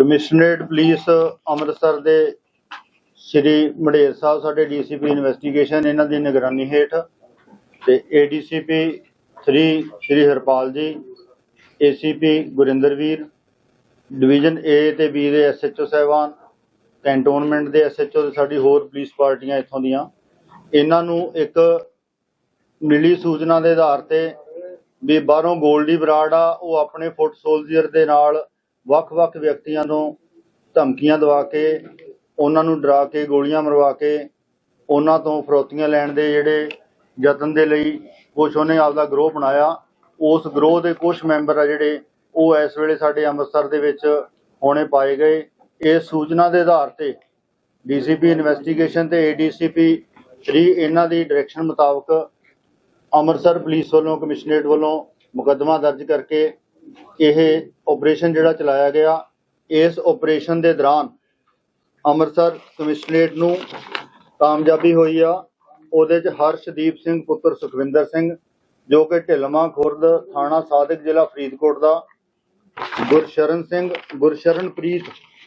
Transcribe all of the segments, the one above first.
Commissionerate police Amritsar ਦੇ ਸ਼੍ਰੀ ਮੜੇਰ ਸਾਹਿਬ, ਸਾਡੇ DCP investigation, ਇਹਨਾਂ ਦੀ ਨਿਗਰਾਨੀ ਹੇਠ ਤੇ ADCP 3 Shri Harpal ji, ACP ਗੁਰਿੰਦਰਵੀਰ division A ਤੇ ਬੀ ਦੇ ਐਸਐਚਓ ਸਾਹਿਬਾਨ, ਕੈਂਟੋਨਮੈਂਟ ਦੇ ਐਸਐਚਓ ਤੇ ਸਾਡੀ ਹੋਰ ਪੁਲਿਸ ਪਾਰਟੀਆਂ ਇੱਥੋਂ ਦੀਆਂ। ਇਹਨਾਂ ਨੂੰ ਇੱਕ ਮਿਲੀ ਸੂਚਨਾ ਦੇ ਆਧਾਰ ਤੇ ਵੀ ਬਾਹਰੋਂ ਗੋਲਡੀ ਬਰਾੜ ਆ, ਉਹ ਆਪਣੇ ਫੁੱਟ ਸੋਲਜੀਅਰ ਦੇ ਨਾਲ ਵੱਖ-ਵੱਖ ਵਿਅਕਤੀਆਂ ਨੂੰ ਧਮਕੀਆਂ ਦਵਾ ਕੇ, ਉਹਨਾਂ ਨੂੰ ਡਰਾ ਕੇ, ਗੋਲੀਆਂ ਮਰਵਾ ਕੇ, ਉਹਨਾਂ ਤੋਂ ਫਰੋਤੀਆਂ ਲੈਣ ਦੇ ਜਿਹੜੇ ਯਤਨ ਦੇ ਲਈ ਕੁਛ ਉਹਨੇ ਆਪਦਾ ਗਰੋਹ ਬਣਾਇਆ। ਉਸ ਗਰੋਹ ਦੇ ਕੁਝ ਮੈਂਬਰ ਆ ਜਿਹੜੇ ਉਹ ਇਸ ਵੇਲੇ ਸਾਡੇ ਅੰਮ੍ਰਿਤਸਰ ਦੇ ਵਿੱਚ ਹੋਣੇ ਪਾਏ ਗਏ। ਇਸ ਸੂਚਨਾ ਦੇ ਆਧਾਰ ਤੇ ਡੀਸੀਪੀ ਇਨਵੈਸਟੀਗੇਸ਼ਨ ਤੇ ਏਡੀਸੀਪੀ 3 ਇਹਨਾਂ ਦੀ ਡਾਇਰੈਕਸ਼ਨ ਮੁਤਾਬਕ ਅੰਮ੍ਰਿਤਸਰ ਪੁਲਿਸ ਵੱਲੋਂ ਕਮਿਸ਼ਨਰੇਟ ਵੱਲੋਂ ਮੁਕੱਦਮਾ ਦਰਜ ਕਰਕੇ ਇਹ ਆਪਰੇਸ਼ਨ ਜਿਹੜਾ ਚਲਾਇਆ ਗਿਆ, ਇਸ ਆਪਰੇਸ਼ਨ ਦੇ ਦੌਰਾਨ ਅੰਮ੍ਰਿਤਸਰ ਕਮਿਸ਼ਨਰੇਟ ਨੂੰ ਕਾਮਯਾਬੀ ਹੋਈ ਆ। ਉਹਦੇ ਚ ਹਰਸ਼ਦੀਪ ਸਿੰਘ ਪੁੱਤਰ ਸੁਖਵਿੰਦਰ ਸਿੰਘ, ਜੋ ਕਿ ਢਿਲਮਾ ਖੁਰਦ ਥਾਣਾ ਸਾਦਿਕ ਜ਼ਿਲ੍ਹਾ ਫਰੀਦਕੋਟ ਦਾ, ਗੁਰਸ਼ਰਨ ਸਿੰਘ, ਗੁਰਸ਼ਰਨਪ੍ਰੀਤ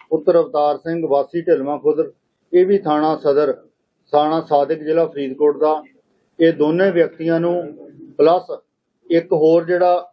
ਪੁੱਤਰ ਅਵਤਾਰ ਸਿੰਘ, ਵਾਸੀ ਢਿਲਮਾ ਖੁਰਦ, ਇਹ ਵੀ ਥਾਣਾ ਸਦਰ, ਥਾਣਾ ਸਾਦਿਕ ਜ਼ਿਲ੍ਹਾ ਫਰੀਦਕੋਟ ਦਾ। ਇਹ ਦੋਨੇ ਵਿਅਕਤੀਆਂ ਨੂੰ ਪਲੱਸ ਇੱਕ ਹੋਰ ਜਿਹੜਾ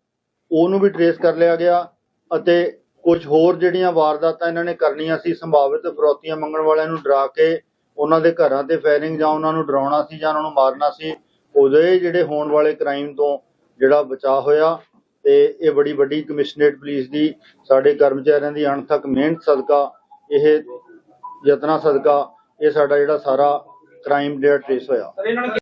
ਉਹਨੂੰ ਵੀ ਟਰੇਸ ਕਰ ਲਿਆ ਗਿਆ ਅਤੇ ਕੁਝ ਹੋਰ ਜਿਹੜੀਆਂ ਵਾਰਦਾਤਾਂ ਇਹਨਾਂ ਨੇ ਕਰਨੀਆਂ ਸੀ, ਸੰਭਾਵਿਤ ਫਰੋਤੀਆਂ ਮੰਗਣ ਵਾਲਿਆਂ ਨੂੰ ਡਰਾ ਕੇ ਉਹਨਾਂ ਦੇ ਘਰਾਂ ਤੇ ਫਾਇਰਿੰਗ ਜਾਂ ਉਹਨਾਂ ਨੂੰ ਡਰਾਉਣਾ ਸੀ ਜਾਂ ਉਹਨਾਂ ਨੂੰ ਮਾਰਨਾ ਸੀ, ਉਹਦੇ ਜਿਹੜੇ ਹੋਣ ਵਾਲੇ ਕ੍ਰਾਈਮ ਤੋਂ ਜਿਹੜਾ ਬਚਾਅ ਹੋਇਆ ਤੇ ਇਹ ਬੜੀ ਵੱਡੀ ਕਮਿਸ਼ਨਰੇਟ ਪੁਲਿਸ ਦੀ, ਸਾਡੇ ਕਰਮਚਾਰੀਆਂ ਦੀ ਅਣਥੱਕ ਮਿਹਨਤ ਸਦਕਾ, ਇਹ ਯਤਨਾ ਸਦਕਾ, ਇਹ ਸਾਡਾ ਜਿਹੜਾ ਸਾਰਾ ਕ੍ਰਾਈਮ ਜਿਹੜਾ ਟ੍ਰੇਸ ਹੋਇਆ।